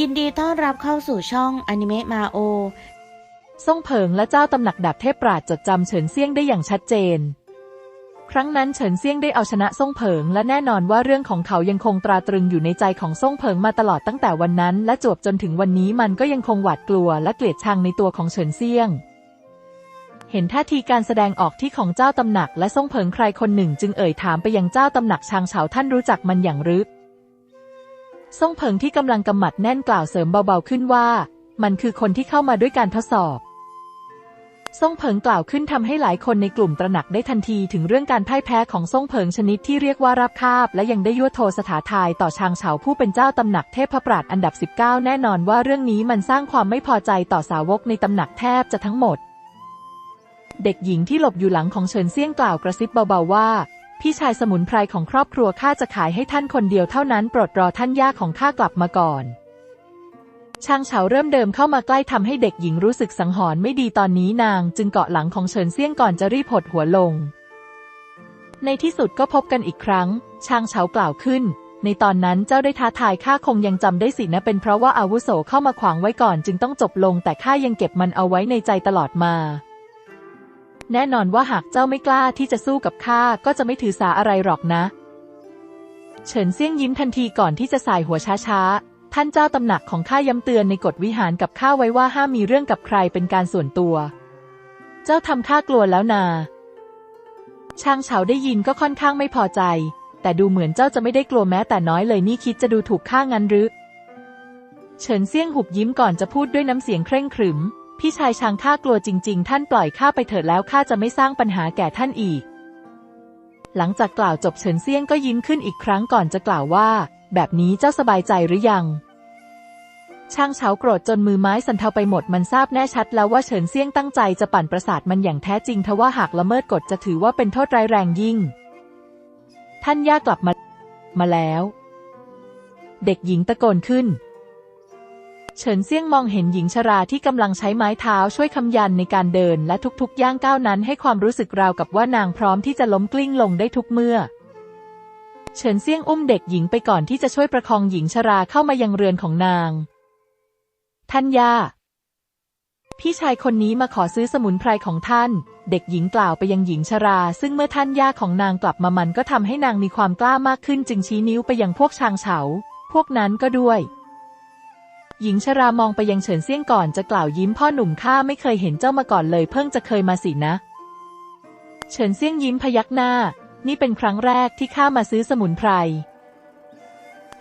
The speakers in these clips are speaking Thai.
ยินดีต้อนรับเข้าสู่ช่องอนิเมะมาโอซ่งเผิงและเจ้าตำหนักดาบเทพปราดจดจำเฉินเซี่ยงได้อย่างชัดเจน ครั้งนั้นเฉินเซี่ยงได้เอาชนะซ่งเผิง และแน่นอนว่าเรื่องของเขายังคงตราตรึงอยู่ในใจของซ่งเผิงมาตลอดตั้งแต่วันนั้น และจวบจนถึงวันนี้มันก็ยังคงหวาดกลัวและเกลียดชังในตัวของเฉินเซี่ยง เห็นท่าทีการแสดงออกที่ของเจ้าตำหนัก และซ่งเผิงใครคนหนึ่ง จึงเอ่ยถามไปยังเจ้าตำหนักชางเฉาท่านรู้จักมันอย่างรือ ซ่งเผิงที่กำลังกำหมัดแน่นกล่าวเสริมเบาๆขึ้นว่า มันคือคนที่เข้ามาด้วยการทดสอบซ่งเผิงกล่าวขึ้นทำให้หลายคนในกลุ่มตระหนักได้ทันทีถึงเรื่องการพ่ายแพ้ของซ่งเผิงชนิดที่เรียกว่าราบคาบ และยังได้ยั่วโทสถาทายต่อชางเฉาผู้เป็นเจ้าตำหนักเทพปราดอันดับ 19 แน่นอนว่าเรื่องนี้มันสร้างความไม่พอใจต่อสาวกในตำหนักแทบจะทั้งหมด เด็กหญิงที่หลบอยู่หลังของเฉินเซี่ยงกล่าวกระซิบเบาๆว่า พี่ชายสมุนไพรของครอบครัวข้าจะขายให้ท่านคนเดียวเท่านั้นโปรดรอท่านย่าของข้ากลับมาก่อนช่างเฉาเริ่มเดิมเข้ามาใกล้ทำให้เด็กหญิงรู้สึกสังหรณ์ไม่ดีตอนนี้นางจึงเกาะหลังของเฉินเซี่ยงก่อนจะรีบหดหัวลง ในที่สุดก็พบกันอีกครั้ง ช่างเฉากล่าวขึ้น ในตอนนั้นเจ้าได้ท้าทายข้าคงยังจำได้สินะเป็นเพราะว่าอาวุโสเข้ามาขวางไว้ก่อนจึงต้องจบลงแต่ข้ายังเก็บมันเอาไว้ในใจตลอดมา แน่นอนว่าหากเจ้าไม่กล้าที่จะสู้กับข้าก็จะไม่ถือสาอะไรหรอกนะ เฉินเซี่ยงยิ้มทันทีก่อนที่จะสายหัวช้าๆ ท่านเจ้าตำหนักของข้าย้ำเตือนในกฎวิหารกับข้าไว้ว่าห้ามมีเรื่องกับใครเป็นการส่วนตัว เจ้าทำข้ากลัวแล้วนา ช่างเฉาได้ยินก็ค่อนข้างไม่พอใจ แต่ดูเหมือนเจ้าจะไม่ได้กลัวแม้แต่น้อยเลยนี่คิดจะดูถูกข้างั้นหรือ เฉินเซี่ยงหุบยิ้มก่อนจะพูดด้วยน้ำเสียงเคร่งขรึม พี่ชายชางข้ากลัวจริง ๆ ท่านปล่อยข้าไปเถิดแล้วข้าจะไม่สร้างปัญหาแก่ท่านอีก หลังจากกล่าวจบเฉินเซียงก็ยิ้มขึ้นอีกครั้งก่อนจะกล่าวว่า แบบนี้เจ้าสบายใจหรือยังช่างเฉาโกรธจนมือไม้สันเทาไปหมดมันทราบแน่ชัดแล้วว่าเฉินเซียงตั้งใจจะปั่นประสาทมันอย่างแท้จริงทว่าหากละเมิดกฎจะถือว่าเป็นโทษร้ายแรงยิ่ง ท่านย่ากลับมา มาแล้ว เด็กหญิงตะโกนขึ้น เฉินเซี่ยงมองเห็นหญิงชราที่กำลังใช้ไม้เท้าช่วยคำยันในการเดินและทุกๆย่างก้าวนั้นให้ความรู้สึกราวกับว่านางพร้อมที่จะล้มกลิ้งลงได้ทุกเมื่อ เฉินเซี่ยงอุ้มเด็กหญิงไปก่อนที่จะช่วยประคองหญิงชราเข้ามายังเรือนของนาง ท่านย่า พี่ชายคนนี้มาขอซื้อสมุนไพรของท่าน เด็กหญิงกล่าวไปยังหญิงชรา ซึ่งเมื่อท่านย่าของนางกลับมามันก็ทำให้นางมีความกล้ามากขึ้นจึงชี้นิ้วไปยังพวกชางเฉา พวกนั้นก็ด้วย หญิงชรามองไปยังเฉินเซี่ยงก่อนจะกล่าวยิ้มพ่อหนุ่มข้าไม่เคยเห็นเจ้ามาก่อนเลยเพิ่งจะเคยมาสินะ เฉินเซี่ยงยิ้มพยักหน้า นี่เป็นครั้งแรกที่ข้ามาซื้อสมุนไพร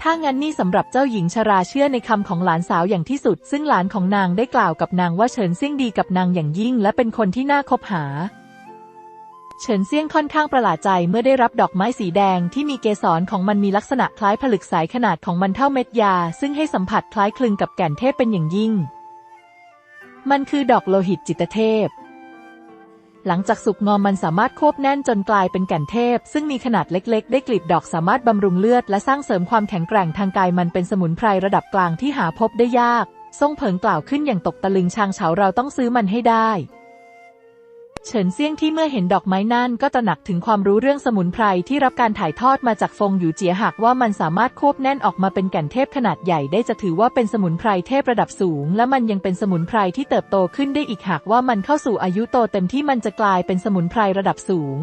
ถ้างั้นนี่สำหรับเจ้าหญิงชราเชื่อในคำของหลานสาวอย่างที่สุด ซึ่งหลานของนางได้กล่าวกับนางว่าเฉินเซี่ยงดีกับนางอย่างยิ่ง และเป็นคนที่น่าคบหา เฉินเซียงค่อนข้างประหลาดใจเมื่อได้รับดอกไม้สีแดงที่มีเกสรของมันมีลักษณะคล้ายผลึกสายขนาดของมันเท่าเม็ดยา ซึ่งให้สัมผัสคล้ายคลึงกับแก่นเทพเป็นอย่างยิ่ง มันคือดอกโลหิตจิตเทพ หลังจากสุกงอมมันสามารถควบแน่นจนกลายเป็นแก่นเทพ ซึ่งมีขนาดเล็กๆ ได้กลีบดอกสามารถบำรุงเลือดและสร้างเสริมความแข็งแกร่งทางกายมันเป็นสมุนไพรระดับกลางที่หาพบได้ยากซ่งเผิงกล่าวขึ้นอย่างตกตะลึงชางเฉาเราต้องซื้อมันให้ได้ เฉินเซี่ยงที่เมื่อเห็นดอกไม้นั่นก็ตระหนักถึงความรู้เรื่องสมุนไพรที่รับการถ่ายทอดมาจากฟงอยู่เจียหากว่ามันสามารถควบแน่นออกมาเป็นแก่นเทพขนาดใหญ่ได้จะถือว่าเป็นสมุนไพรเทพระดับสูง และมันยังเป็นสมุนไพรที่เติบโตขึ้นได้อีกหากว่ามันเข้าสู่อายุโตเต็มที่มันจะกลายเป็นสมุนไพรระดับสูง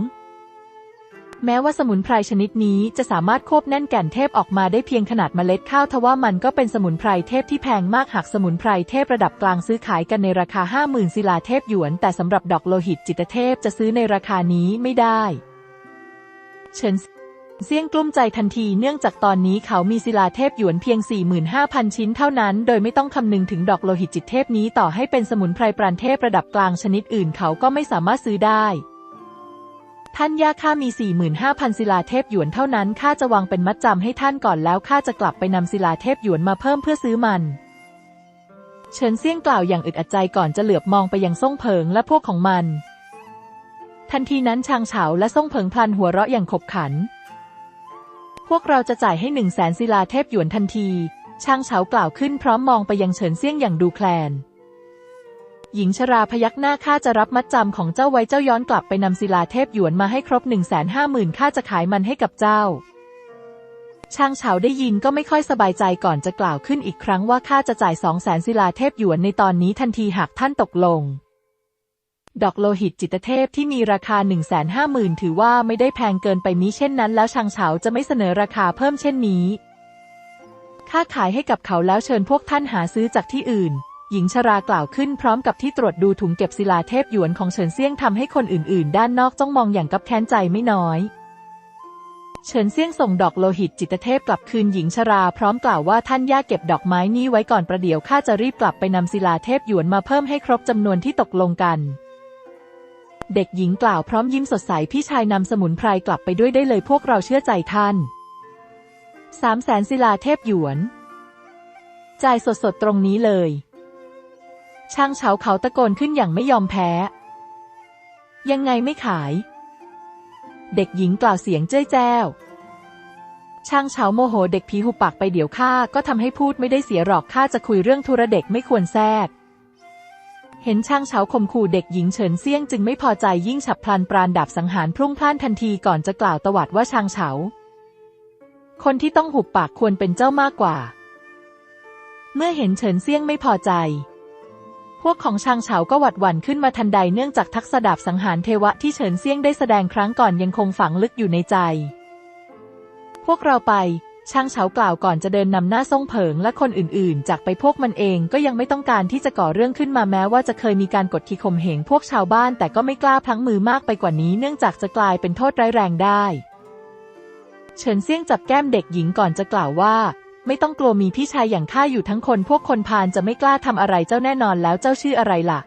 แม้ว่าสมุนไพรชนิดนี้จะสามารถควบแน่นแก่นเทพออกมาได้เพียงขนาดเมล็ดข้าวทว่ามันก็เป็นสมุนไพรเทพที่แพงมากหากสมุนไพรเทพระดับกลางซื้อขายกันในราคา 50,000ศิลาเทพหยวน แต่สำหรับดอกโลหิตจิตเทพจะซื้อในราคานี้ไม่ได้เฉินเซี่ยงกลุ้มใจทันทีเนื่องจากตอนนี้เขามีศิลาเทพหยวนเพียง 45,000 ชิ้นเท่านั้น โดยไม่ต้องคำนึงถึงดอกโลหิตจิตเทพนี้ต่อให้เป็นสมุนไพรปราณเทพระดับกลางชนิดอื่นเขาก็ไม่สามารถซื้อได้ ท่านย่าข้ามี 45,000ศิลาเทพหยวนเท่านั้นข้าจะวางเป็นมัดจำให้ท่านก่อนแล้วข้าจะกลับไปนำศิลาเทพหยวนมาเพิ่มเพื่อซื้อมันเฉินเซี่ยงกล่าวอย่างอึดอัดใจก่อนจะเหลือบมองไปยังซ่งเผิงและพวกของมัน ทันทีนั้นชางเฉาและซ่งเผิงพลันหัวเราะอย่างขบขัน พวกเราจะจ่ายให้หนึ่งแสนศิลาเทพหยวนทันที ชางเฉากล่าวขึ้นพร้อมมองไปยังเฉินเซี่ยงอย่างดูแคลน หญิงชราพยักหน้าข้าจะรับมัดจำของเจ้าไว้เจ้าย้อนกลับไปนำศิลาเทพหยวนมาให้ครบหนึ่งแสนห้าหมื่นข้าจะขายมันให้กับเจ้า ช่างเฉาได้ยินก็ไม่ค่อยสบายใจก่อนจะกล่าวขึ้นอีกครั้งว่าข้าจะจ่ายสองแสนศิลาเทพหยวนในตอนนี้ทันทีหากท่านตกลง ดอกโลหิตจิตเทพที่มีราคา1 5 0 0 0 0ถือว่าไม่ได้แพงเกินไปนี้เช่นนั้น แล้วช่างเฉาจะไม่เสนอราคาเพิ่มเช่นนี้ค่าขายให้กับเขาแล้วเชิญพวกท่านหาซื้อจากที่อื่น หญิงชรากล่าวขึ้นพร้อมกับที่ตรวจดูถุงเก็บศิลาเทพหยวนของเฉินเซียงทำให้คนอื่นๆ ด้านนอกจ้องมองอย่างกับแค้นใจไม่น้อย เฉินเซียงส่งดอกโลหิตจิตเทพกลับคืนหญิงชราพร้อมกล่าวว่าท่านย่าเก็บดอกไม้นี้ไว้ก่อนประเดี๋ยวข้าจะรีบกลับไปนำศิลาเทพหยวนมาเพิ่มให้ครบจำนวนที่ตกลงกันเด็กหญิงกล่าวพร้อมยิ้มสดใสพี่ชายนำสมุนไพรกลับไปด้วยได้เลยพวกเราเชื่อใจท่านสามแสนศิลาเทพหยวน จ่ายสดๆตรงนี้เลย ช่างเฉาเขาตะโกนขึ้นอย่างไม่ยอมแพ้ ยังไงไม่ขาย เด็กหญิงกล่าวเสียงเจ้ยแจ้ว ช่างเฉาโมโหเด็กผีหุบปากไปเดี๋ยวข้าก็ทำให้พูดไม่ได้เสียหรอกข้าจะคุยเรื่องธุระเด็กไม่ควรแทรก เห็นช่างเฉาข่มขู่เด็กหญิงเฉินเซี่ยงจึงไม่พอใจยิ่งฉับพลันปราณดาบสังหารพรุ่งพล่านทันทีก่อนจะกล่าวตวัดว่าช่างเฉา คนที่ต้องหุบปากควรเป็นเจ้ามากกว่า เมื่อเห็นเฉินเซี่ยงไม่พอใจ พวกของชางเฉาก็หวัดหวั่นขึ้นมาทันใดเนื่องจากทักษดาบสังหารเทวะที่เฉินเซียงได้แสดงครั้งก่อนยังคงฝังลึกอยู่ในใจ พวกเราไปช่างเฉากล่าวก่อนจะเดินนำหน้าซ่งเผิงและคนอื่นๆ จากไปพวกมันเองก็ยังไม่ต้องการที่จะก่อเรื่องขึ้นมาแม้ว่าจะเคยมีการกดขี่ข่มเหงพวกชาวบ้าน แต่ก็ไม่กล้าพลั้งมือมากไปกว่านี้เนื่องจากจะกลายเป็นโทษร้ายแรงได้ เฉินเซี่ยงจับแก้มเด็กหญิงก่อนจะกล่าวว่า ไม่ต้องกลัวมีพี่ชายอย่างข้าอยู่ทั้งคนพวกคนพาลจะไม่กล้าทำอะไรเจ้าแน่นอนแล้วเจ้าชื่ออะไรล่ะ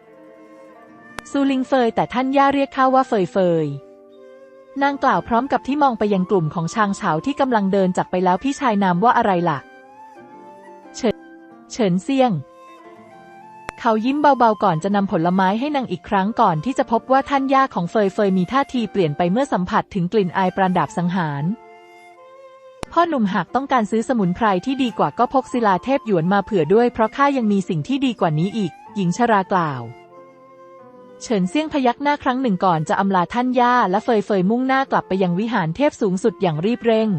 ซูลิงเฟยแต่ท่านย่าเรียกข้าว่าเฟยเฟยนางกล่าวพร้อมกับที่มองไปยังกลุ่มของชางเฉาที่กำลังเดินจากไปแล้วพี่ชายนามว่าอะไรล่ะ เฉินเฉินเซียง เขายิ้มเบาๆก่อนจะนำผลไม้ให้นางอีกครั้งก่อนที่จะพบว่าท่านย่าของเฟยเฟยมีท่าทีเปลี่ยนไปเมื่อสัมผัสถึงกลิ่นอายปราณดาบสังหาร พ่อหนุ่มหากต้องการซื้อสมุนไพรที่ดีกว่าก็พกศิลาเทพหยวนมาเผื่อด้วยเพราะข้ายังมีสิ่งที่ดีกว่านี้อีก หญิงชรากล่าว เฉินเซี่ยงพยักหน้าครั้งหนึ่งก่อนจะอำลาท่านย่าและเฟยเฟยมุ่งหน้ากลับไปยังวิหารเทพสูงสุดอย่างรีบเร่ง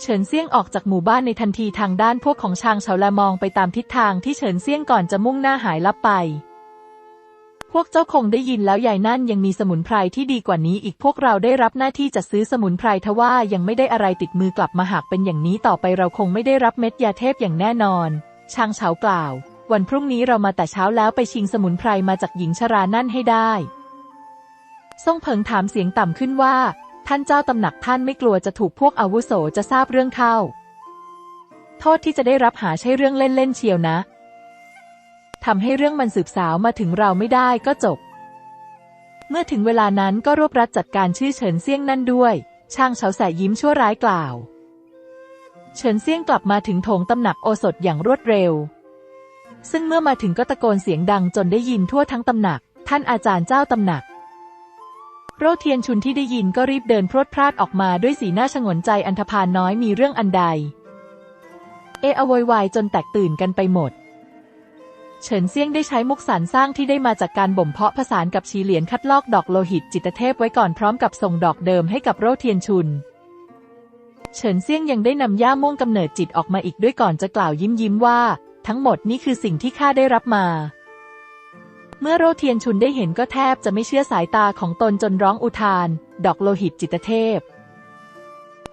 เฉินเซี่ยงออกจากหมู่บ้านในทันทีทางด้านพวกของชางเฉาและมองไปตามทิศทางที่เฉินเซี่ยงก่อนจะมุ่งหน้าหายลับไป พวกเจ้าคงได้ยินแล้วยายนั่นยังมีสมุนไพรที่ดีกว่านี้อีกพวกเราได้รับหน้าที่จัดซื้อสมุนไพรทว่ายังไม่ได้อะไรติดมือกลับมาหากเป็นอย่างนี้ต่อไปเราคงไม่ได้รับเม็ดยาเทพอย่างแน่นอน ช่างเฉากล่าว วันพรุ่งนี้เรามาแต่เช้าแล้วไปชิงสมุนไพรมาจากหญิงชรานั่นให้ได้ซ่งเผิงถามเสียงต่ำขึ้นว่า ท่านเจ้าตำหนักท่านไม่กลัวจะถูกพวกอาวุโสจะทราบเรื่องเข้า โทษที่จะได้รับหาใช่เรื่องเล่นๆเชียวนะ ทำให้เรื่องมันสืบสาวมาถึงเราไม่ได้ก็จบ เมื่อถึงเวลานั้นก็รวบรัดจัดการชื่อเฉินเซี่ยงนั่นด้วย ช่างเฉาแสยิ้มชั่วร้ายกล่าว เฉินเซี่ยงกลับมาถึงโถงตำหนักโอสถอย่างรวดเร็ว ซึ่งเมื่อมาถึงก็ตะโกนเสียงดังจนได้ยินทั่วทั้งตำหนัก ท่านอาจารย์เจ้าตำหนักโรเทียนชุนที่ได้ยินก็รีบเดินพรวดพลาดออกมาด้วยสีหน้าชงนใจอันธพาลน้อยมีเรื่องอันใด เอะอโวยวายจนแตกตื่นกันไปหมด เฉินเซี่ยงได้ใช้มุกสารสร้างที่ได้มาจากการบ่มเพาะผสานกับชีเหลียนคัดลอกดอกโลหิตจิตเทพไว้ก่อนพร้อมกับส่งดอกเดิมให้กับโรเทียนชุน เฉินเซี่ยงยังได้นำย่าม่วงกำเนิดจิตออกมาอีกด้วยก่อนจะกล่าวยิ้มยิ้มว่า ทั้งหมดนี่คือสิ่งที่ข้าได้รับมา เมื่อโรเทียนชุนได้เห็นก็แทบจะไม่เชื่อสายตาของตนจนร้องอุทาน ดอกโลหิตจิตเทพ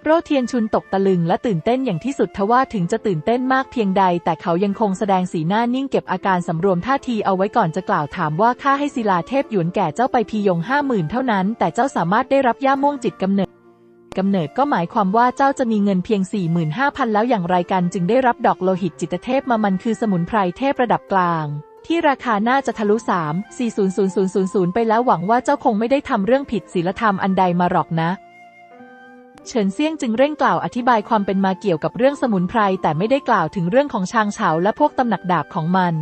โรเทียนชุนตกตะลึงและตื่นเต้นอย่างที่สุดทว่าถึงจะตื่นเต้นมากเพียงใด แต่เขายังคงแสดงสีหน้านิ่งเก็บอาการสำรวมท่าทีเอาไว้ก่อนจะกล่าวถามว่าข้าให้ศิลาเทพหยวนแก่เจ้าไปพียงห้าหมื่นเท่านั้น แต่เจ้าสามารถได้รับย่าม่วงจิตกำเนิดกำเนิดก็หมายความว่าเจ้าจะมีเงินเพียง 45,000 แล้วอย่างไรกันจึงได้รับดอกโลหิตจิตเทพมามันคือสมุนไพรเทพระดับกลาง ที่ราคาน่าจะทะลุ 3 40000ไปแล้วหวังว่าเจ้าคงไม่ได้ทำเรื่องผิดศีลธรรมอันใดมาหรอกนะ เฉินเซี่ยงจึงเร่งกล่าวอธิบายความเป็นมาเกี่ยวกับเรื่องสมุนไพรแต่ไม่ได้กล่าวถึงเรื่องของชางเฉาและพวกตำหนักดาบของมัน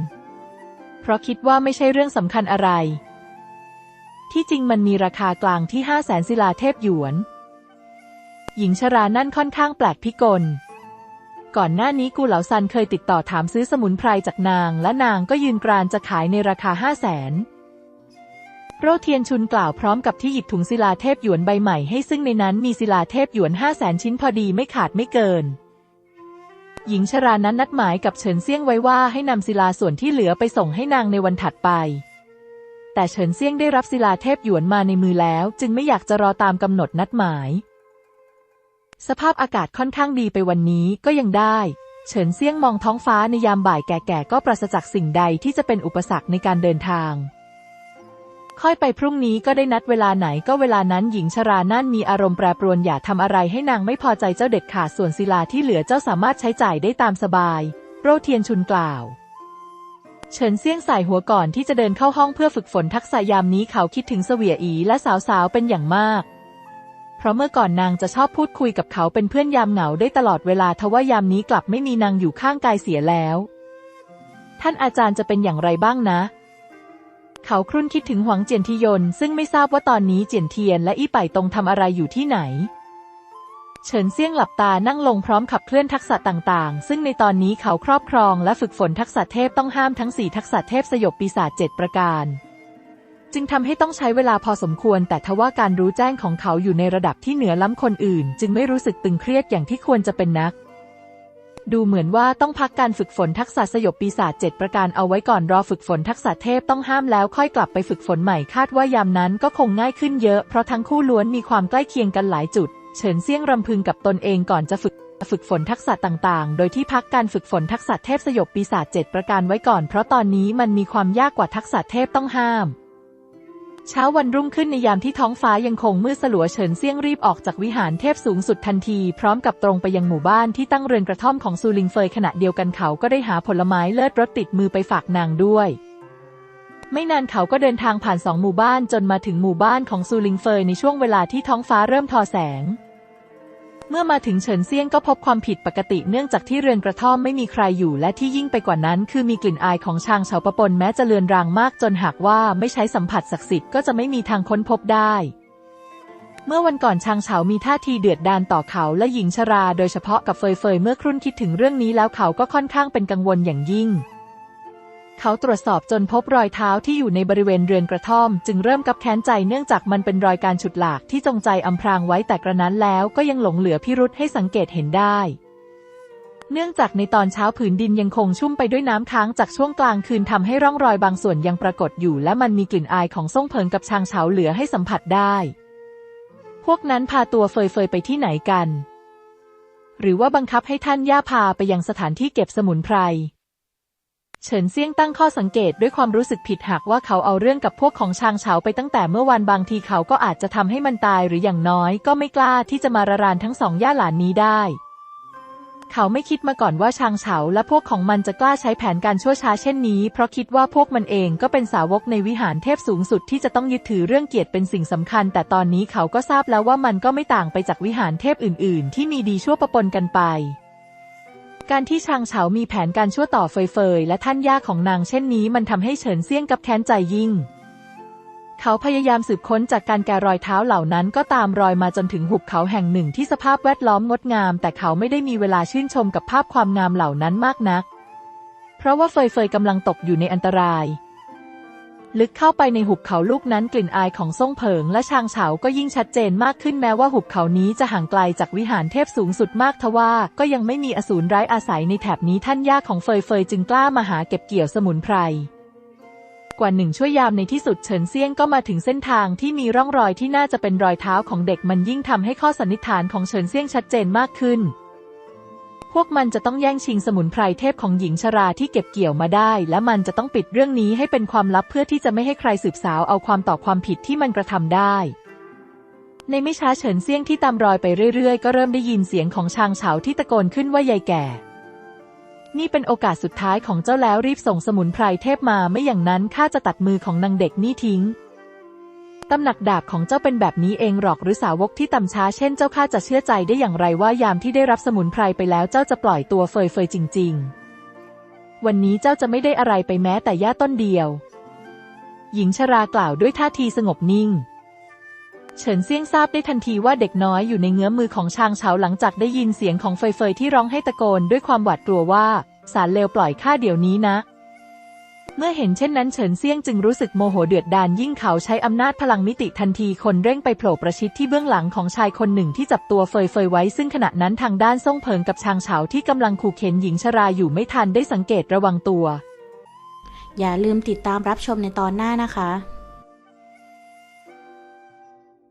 เพราะคิดว่าไม่ใช่เรื่องสำคัญอะไร ที่จริงมันมีราคากลางที่ห้าแสนศิลาเทพหยวน หญิงชรานั่นค่อนข้างแปลกพิกล ก่อนหน้านี้กูเหลาซันเคยติดต่อถามซื้อสมุนไพรจากนาง และนางก็ยืนกรานจะขายในราคาห้าแสน โรเทียนชุนกล่าวพร้อมกับที่หยิบถุงศิลาเทพหยวนใบใหม่ให้ซึ่งในนั้นมีศิลาเทพหยวนห้าแสนชิ้นพอดีไม่ขาดไม่เกิน หญิงชรานั้นนัดหมายกับเฉินเซี่ยงไว้ว่าให้นำศิลาส่วนที่เหลือไปส่งให้นางในวันถัดไป แต่เฉินเซี่ยงได้รับศิลาเทพหยวนมาในมือแล้ว จึงไม่อยากจะรอตามกำหนดนัดหมาย สภาพอากาศค่อนข้างดีไปวันนี้ก็ยังได้ เฉินเซี่ยงมองท้องฟ้าในยามบ่ายแก่ๆก็ปราศจากสิ่งใดที่จะเป็นอุปสรรคในการเดินทาง ค่อยไปพรุ่งนี้ก็ได้นัดเวลาไหนก็เวลานั้นหญิงชรานั่นมีอารมณ์แปรปรวนอย่าทำอะไรให้นางไม่พอใจเจ้าเด็ดขาดส่วนศิลาที่เหลือเจ้าสามารถใช้จ่ายได้ตามสบาย โรเทียนชุนกล่าว เฉินเซี่ยงใส่หัวก่อนที่จะเดินเข้าห้องเพื่อฝึกฝนทักษะยามนี้เขาคิดถึงเสวียอีและสาวๆเป็นอย่างมากเพราะเมื่อก่อนนางจะชอบพูดคุยกับเขาเป็นเพื่อนยามเหงาได้ตลอดเวลาทว่ายามนี้กลับไม่มีนางอยู่ข้างกายเสียแล้ว ท่านอาจารย์จะเป็นอย่างไรบ้างนะ เขาครุ่นคิดถึงหวังเจียนทียน ซึ่งไม่ทราบว่าตอนนี้เจียนเทียนและอี้ไปตรงทำอะไรอยู่ที่ไหน เฉินเซี่ยงหลับตานั่งลงพร้อมขับเคลื่อนทักษะต่างๆ ซึ่งในตอนนี้เขาครอบครองและฝึกฝนทักษะเทพต้องห้ามทั้งสี่ทักษะเทพสยบปีศาจเจ็ดประการ จึงทำให้ต้องใช้เวลาพอสมควร แต่ทว่าการรู้แจ้งของเขาอยู่ในระดับที่เหนือล้ำคนอื่น จึงไม่รู้สึกตึงเครียดอย่างที่ควรจะเป็นนัก ดูเหมือนว่าต้องพักการฝึกฝนทักษะสยบปีศาจเจ็ดประการเอาไว้ก่อนรอฝึกฝนทักษะเทพต้องห้ามแล้วค่อยกลับไปฝึกฝนใหม่คาดว่ายามนั้นก็คงง่ายขึ้นเยอะ เพราะทั้งคู่ล้วนมีความใกล้เคียงกันหลายจุด เฉินเซี่ยงรำพึงกับตนเองก่อนจะฝึกฝึกฝนทักษะต่างๆ โดยที่พักการฝึกฝนทักษะเทพสยบปีศาจเจ็ดประการไว้ก่อน เพราะตอนนี้มันมีความยากกว่าทักษะเทพต้องห้าม เช้าวันรุ่งขึ้นในยามที่ท้องฟ้ายังคงมืดสลัวเฉินเซี่ยงรีบออกจากวิหารเทพสูงสุดทันที พร้อมกับตรงไปยังหมู่บ้านที่ตั้งเรือนกระท่อมของซูลิงเฟยขณะเดียวกันเขาก็ได้หาผลไม้เลิศรสติดมือไปฝากนางด้วย ไม่นานเขาก็เดินทางผ่านสองหมู่บ้านจนมาถึงหมู่บ้านของซูลิงเฟยในช่วงเวลาที่ท้องฟ้าเริ่มทอแสง เมื่อมาถึงเฉินเซียงก็พบความผิดปกติเนื่องจากที่เรือนกระท่อมไม่มีใครอยู่และที่ยิ่งไปกว่านั้นคือมีกลิ่นอายของชางเฉาปะปนแม้จะเลือนรางมากจนหากว่าไม่ใช้สัมผัสศักดิ์สิทธิ์ก็จะไม่มีทางค้นพบได้ เมื่อวันก่อนชางเฉามีท่าทีเดือดดาลต่อเขาและหญิงชรา โดยเฉพาะกับเฟยเฟยเมื่อครุ่นคิดถึงเรื่องนี้แล้วเขาก็ค่อนข้างเป็นกังวลอย่างยิ่ง เขาตรวจสอบจนพบรอยเท้าที่อยู่ในบริเวณเรือนกระท่อม จึงเริ่มกับแค้นใจเนื่องจากมันเป็นรอยการฉุดหลากที่จงใจอำพรางไว้แต่กระนั้นแล้วก็ยังหลงเหลือพิรุษให้สังเกตเห็นได้ เนื่องจากในตอนเช้าผืนดินยังคงชุ่มไปด้วยน้ำค้างจากช่วงกลางคืนทำให้ร่องรอยบางส่วนยังปรากฏอยู่ และมันมีกลิ่นอายของส่งเพิงกับชางเฉาเหลือให้สัมผัสได้ พวกนั้นพาตัวเฟยเฟยไปที่ไหนกัน หรือว่าบังคับให้ท่านย่าพาไปยังสถานที่เก็บสมุนไพร เฉินเซี่ยงตั้งข้อสังเกตด้วยความรู้สึกผิดหากว่าเขาเอาเรื่องกับพวกของชางเฉาไปตั้งแต่เมื่อวานบางทีเขาก็อาจจะทำให้มันตายหรืออย่างน้อยก็ไม่กล้าที่จะมาระรานทั้งสองย่าหลานนี้ได้ เขาไม่คิดมาก่อนว่าชางเฉาและพวกของมันจะกล้าใช้แผนการชั่วช้าเช่นนี้ เพราะคิดว่าพวกมันเองก็เป็นสาวกในวิหารเทพสูงสุดที่จะต้องยึดถือเรื่องเกียรติเป็นสิ่งสำคัญ แต่ตอนนี้เขาก็ทราบแล้วว่ามันก็ไม่ต่างไปจากวิหารเทพอื่น ๆ ที่มีดีชั่วประปนกันไป การที่ชางเฉามีแผนการชั่วต่อเฟยเฟยและท่านย่าของนางเช่นนี้มันทำให้เฉินเซี่ยงกับแค้นใจยิ่ง เขาพยายามสืบค้นจากการแกะรอยเท้าเหล่านั้นก็ตามรอยมาจนถึงหุบเขาแห่งหนึ่งที่สภาพแวดล้อมงดงาม แต่เขาไม่ได้มีเวลาชื่นชมกับภาพความงามเหล่านั้นมากนัก เพราะว่าเฟยเฟยกำลังตกอยู่ในอันตราย ลึกเข้าไปในหุบเขาลูกนั้นกลิ่นอายของส่งเผิงและชางเฉาก็ยิ่งชัดเจนมากขึ้นแม้ว่าหุบเขานี้จะห่างไกลจากวิหารเทพสูงสุดมากทว่า ก็ยังไม่มีอสูรร้ายอาศัยในแถบนี้ท่านย่าของเฟยเฟยจึงกล้ามาหาเก็บเกี่ยวสมุนไพรกว่าหนึ่งชั่วยามในที่สุดเฉินเซียงก็มาถึงเส้นทางที่มีร่องรอยที่น่าจะเป็นรอยเท้าของเด็กมันยิ่งทำให้ข้อสันนิษฐานของเฉินเซียงชัดเจนมากขึ้น พวกมันจะต้องแย่งชิงสมุนไพรเทพของหญิงชราที่เก็บเกี่ยวมาได้ และมันจะต้องปิดเรื่องนี้ให้เป็นความลับเพื่อที่จะไม่ให้ใครสืบสาวเอาความต่อความผิดที่มันกระทำได้ ในไม่ช้าเฉินเซี่ยงที่ตามรอยไปเรื่อยๆ ก็เริ่มได้ยินเสียงของชางเฉาที่ตะโกนขึ้นว่ายายแก่ นี่เป็นโอกาสสุดท้ายของเจ้าแล้วรีบส่งสมุนไพรเทพมาไม่อย่างนั้นข้าจะตัดมือของนางเด็กนี่ทิ้ง ตำหนักดาบของเจ้าเป็นแบบนี้เองหรอกหรือสาวกที่ต่ำช้าเช่นเจ้าข้าจะเชื่อใจได้อย่างไรว่ายามที่ได้รับสมุนไพรไปแล้วเจ้าจะปล่อยตัวเฟยเฟยจริง ๆ วันนี้เจ้าจะไม่ได้อะไรไปแม้แต่หญ้าต้นเดียว หญิงชรากล่าวด้วยท่าทีสงบนิ่ง เฉินเซียงทราบได้ทันทีว่าเด็กน้อยอยู่ในเงื้อมือของชางเฉาหลังจากได้ยินเสียงของเฟยเฟยที่ร้องให้ตะโกนด้วยความหวาดกลัวว่า สารเลวปล่อยข้าเดี๋ยวนี้นะ เมื่อเห็นเช่นนั้นเฉินเซียงจึงรู้สึกโมโหเดือดดานยิ่งเขาใช้อำนาจพลังมิติทันทีคนเร่งไปโผล่ประชิดที่เบื้องหลังของชายคนหนึ่งที่จับตัวเฟยเฟยไว้ซึ่งขณะนั้นทางด้านซ่งเพิงกับชางเฉาที่กำลังขู่เข็นหญิงชราอยู่ไม่ทันได้สังเกตระวังตัว อย่าลืมติดตามรับชมในตอนหน้านะคะ